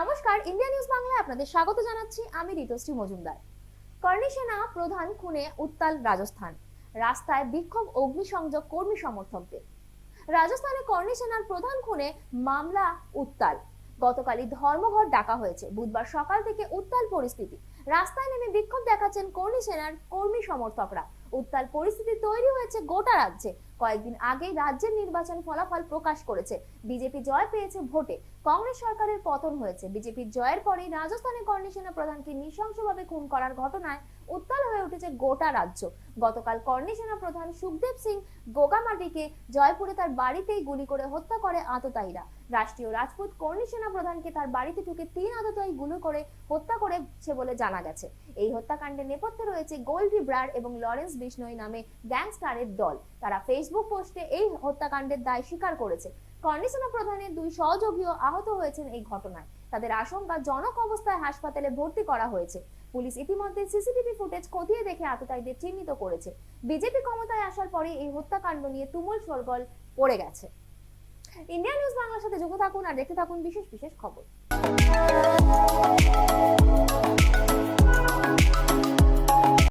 নমস্কার, India news বাংলায় আপনাদের স্বাগত জানাচ্ছি। আমি ঋতুশ্রী মজুমদার। কর্ণী সেনা প্রধান খুনে উত্তাল রাজস্থান। রাস্তায় বিক্ষোভ, অগ্নিসংযোগ, কর্মী সমর্থকদের। রাজস্থানে কর্ণী সেনার প্রধান খুনে মামলা উত্তাল। গতকালই ধর্মঘট ডাকা হয়েছে। বুধবার সকাল থেকে উত্তাল পরিস্থিতি। রাস্তায় নেমে বিক্ষোভ দেখাচ্ছেন কর্ণী সেনার কর্মী সমর্থকরা। উত্তাল পরিস্থিতি তৈরি হয়েছে গোটা রাজ্যে। কয়েকদিন আগেই রাজ্যের নির্বাচন ফলাফল প্রকাশ করেছে। বিজেপি জয় পেয়েছে ভোটে। কংগ্রেস সরকারের পতন হয়েছে। বিজেপির জয়ের পরেই রাজস্থানে কর্ণী সেনা প্রধানকে নৃশংসভাবে খুন করার ঘটনায় উত্তাল হয়ে উঠেছে গোটা রাজ্য। গতকাল কর্ণী সেনা প্রধান সুখদেব সিং গোগামাটিকে জয়পুরে তার বাড়িতেই গুলি করে হত্যা করে আততায়ীরা। রাষ্ট্রীয় রাজপুত কর্ণী সেনা প্রধানকে তার বাড়িতে ঢুকে তিন আততায়ী গুলি করে হত্যা করেছে বলে জানা গেছে। এই হত্যাকাণ্ডের নেপথ্যে রয়েছে গোল্ডি ব্রাড এবং লরেন্স বিষ্ণই নামে গ্যাংস্টারের দল। তারা ফেসবুক পোস্টে এই হত্যাকাণ্ডের দায় স্বীকার করেছে। কর্ণী প্রধানের দুই সহযোগীও আহত হয়েছেন এই ঘটনায়। তাদের আশঙ্কা জনক অবস্থায় হাসপাতালে ভর্তি করা হয়েছে। পুলিশ ইতিমধ্যে সিসিটিভি ফুটেজ খতিয়ে দেখে আততায়ীদের চিহ্নিত করেছে। বিজেপি ক্ষমতায় আসার পরে এই হত্যাকাণ্ড নিয়ে তুমুল সরগল পড়ে গেছে। ইন্ডিয়া নিউজ বাংলার সাথে যুক্ত থাকুন আর দেখতে থাকুন বিশেষ বিশেষ খবর।